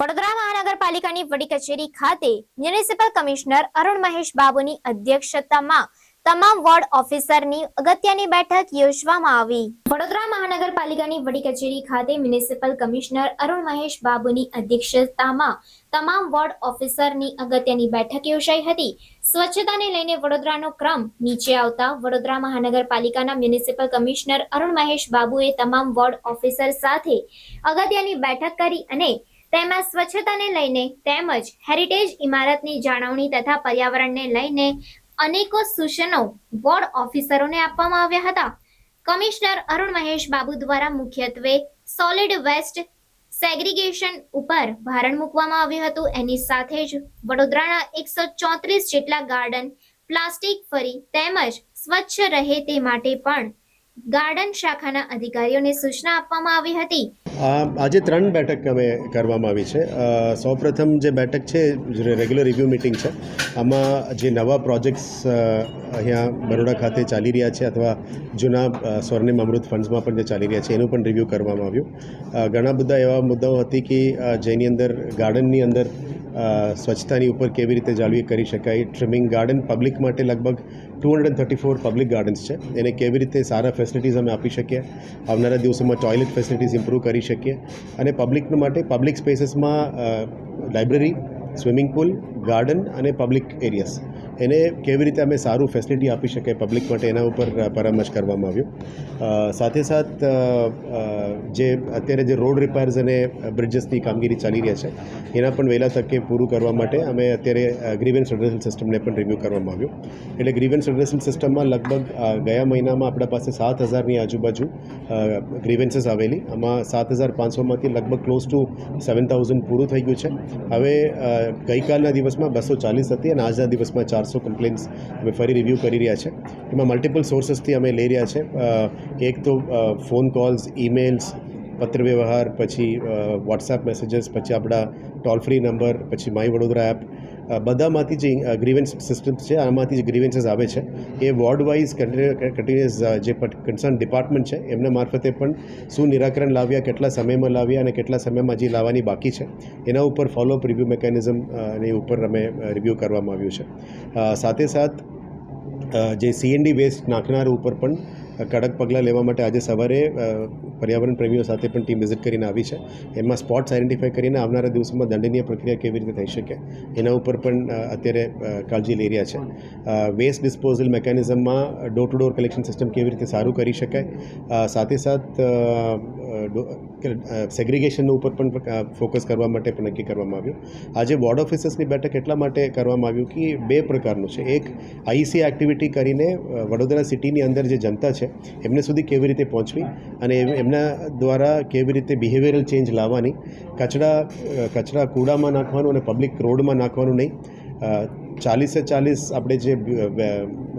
વડોદરા મહાનગરપાલિકાની વડી કચેરી ખાતે મ્યુનિસિપલ કમિશનર અરુણ મહેશ બાબુની અધ્યક્ષતામાં તમામ વોર્ડ ઓફિસરની અગત્યની બેઠક યોજવામાં આવી. વડોદરા મહાનગરપાલિકાની વડી કચેરી ખાતે મ્યુનિસિપલ કમિશનર અરુણ મહેશ બાબુની અધ્યક્ષતામાં તમામ વોર્ડ ઓફિસરની અગત્યની બેઠક યોજાઈ હતી. સ્વચ્છતાને લઈને વડોદરાનો ક્રમ નીચે આવતા વડોદરા મહાનગરપાલિકાના મ્યુનિસિપલ કમિશનર અરુણ મહેશ બાબુએ તમામ વોર્ડ ઓફિસર સાથે અગત્યની બેઠક કરી અને તેમાં સ્વચ્છતાને લઈને તેમજ હેરિટેજ ઇમારતની જાળવણી તથા પર્યાવરણને લઈને અનેકો સૂચનો વોર્ડ ઓફિસરોને આપવામાં આવ્યા હતા. કમિશનર અરુણ મહેશ બાબુ દ્વારા મુખ્યત્વે સોલિડ વેસ્ટ સેગ્રીગેશન ઉપર ભારણ મૂકવામાં આવ્યું હતું. એની સાથે જ વડોદરાના એકસો ચોત્રીસ જેટલા ગાર્ડન પ્લાસ્ટિક ફરી તેમજ સ્વચ્છ રહે તે માટે પણ ગાર્ડન શાખાના અધિકારીઓને સૂચના આપવામાં આવી હતી. આજે ત્રણ બેઠક અમે કરવામાં આવી છે. સૌપ્રથમ જે બેઠક છે રેગ્યુલર રિવ્યૂ મિટિંગ છે, આમાં જે નવા પ્રોજેક્ટ્સ અહીંયા બરોડા ખાતે ચાલી રહ્યા છે અથવા જૂના સ્વર્ણિમ અમૃત ફંડ્સમાં પણ જે ચાલી રહ્યા છે, એનું પણ રિવ્યૂ કરવામાં આવ્યું. ઘણા બધા એવા મુદ્દાઓ હતી કે જેની અંદર ગાર્ડનની અંદર સ્વચ્છતાની ઉપર કેવી રીતે જાળવી કરી શકાય? ટ્રિમિંગ ગાર્ડન પબ્લિક માટે લગભગ two hundred thirty four public gardens છે. એને કેવી રીતે સારા ફેસિલિટીઝ અમે આપી શકીએ? આવનારા દિવસોમાં ટોયલેટ ફેસિલિટીઝ ઇમ્પ્રૂવ કરી શકીએ. અને પબ્લિક માટે પબ્લિક સ્પેસીસમાં લાઇબ્રેરી સ્વિમિંગ પુલ ગાર્ડન અને પબ્લિક એરિયાસ એને કેવી રીતે અમે સારું ફેસિલિટી આપી શકીએ પબ્લિક માટે એના ઉપર પરામર્શ કરવામાં આવ્યો. સાથે સાથ જે અત્યારે જે રોડ રિપેર્સ અને બ્રિજીસની કામગીરી ચાલી રહ્યા છે, એના પણ વહેલા તકે પૂરું કરવા માટે અમે અત્યારે ગ્રીવન્સ રિડ્રેસલ સિસ્ટમને પણ રિવ્યૂ કરવામાં આવ્યું. એટલે ગ્રીવન્સ રિડ્રેસલ સિસ્ટમમાં લગભગ ગયા મહિનામાં આપણા પાસે સાત હજારની આજુબાજુ ગ્રીવન્સીસ આવેલી. આમાં સાત હજાર પાંચસોમાંથી લગભગ ક્લોઝ ટુ સેવન થાઉઝન્ડ પૂરું થઈ ગયું છે. હવે ગઈકાલના દિવસમાં બસો ચાલીસ હતી અને આજના દિવસમાં ચારસો કમ્પ્લેન્ટ્સ અમે ફરી રિવ્યૂ કરી રહ્યા છે. એમાં મલ્ટિપલ સોર્સેસથી અમે લઈ રહ્યા છે. એક તો ફોન કોલ્સ ઈમેલ્સ પત્ર વ્યવહાર પછી વોટ્સએપ મેસેજીસ પછી આપણા ટોલ ફ્રી નંબર પછી માય વડોદરા એપ બધામાંથી જે ગ્રીવન્સ સિસ્ટમ્સ છે, આમાંથી જે ગ્રીવન્સીસ આવે છે, એ વોર્ડ વાઇઝ કન્ટિન્યુઅસ જે કન્સર્ન ડિપાર્ટમેન્ટ છે, એમના મારફતે પણ શું નિરાકરણ લાવ્યા, કેટલા સમયમાં લાવ્યા અને કેટલા સમયમાં જે લાવવાની બાકી છે, એના ઉપર ફોલોઅપ રિવ્યૂ મિકેનિઝમ એની ઉપર અમે રિવ્યૂ કરવામાં આવ્યું છે. સાથે સાથ જે સીએનડી વેસ્ટ નાખનાર ઉપર પણ કડક પગલાં લેવા માટે આજે સવારે પર્યાવરણ પ્રેમીઓ સાથે પણ ટીમ વિઝિટ કરીને આવી છે. એમાં સ્પોટ્સ આઈડેન્ટિફાઈ કરીને આવનારા દિવસોમાં દંડનીય પ્રક્રિયા કેવી રીતે થઈ શકે, એના ઉપર પણ અત્યારે કાળજી લઈ રહ્યા છે. Waste disposal મેકેનિઝમમાં door to door collection system કેવી રીતે સારું કરી શકાય સાથે સાથ સેગ્રિગેશન ઉપર પણ ફોકસ કરવા માટે પણ નક્કી કરવામાં આવ્યું. આજે વોર્ડ ઓફિસર્સની બેઠક એટલા માટે કરવામાં આવ્યું કે બે પ્રકારનું છે. એક આઈસી એક્ટિવિટી કરીને વડોદરા સિટીની અંદર જે જનતા છે એમને સુધી કેવી રીતે પહોંચવી અને એમ- એમના દ્વારા કેવી રીતે બિહેવિયરલ ચેન્જ લાવવાની, કચરા કચરા કૂડામાં નાખવાનું અને પબ્લિક રોડમાં નાખવાનું નહીં. ચાલીસે ચાલીસ આપણે જે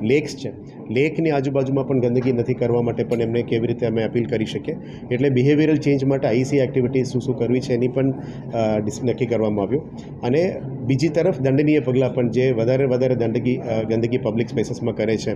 લેક્સ છે લેકની આજુબાજુમાં પણ ગંદકી નથી કરવા માટે પણ એમને કેવી રીતે અમે અપીલ કરી શકીએ. એટલે બિહેવિયરલ ચેન્જ માટે આઈસી એક્ટિવિટી શું શું કરવી છે એની પણ નક્કી કરવામાં આવ્યું. અને બીજી તરફ દંડનીય પગલાં પણ જે વધારે વધારે દંડગી ગંદકી પબ્લિક સ્પેસીસમાં કરે છે.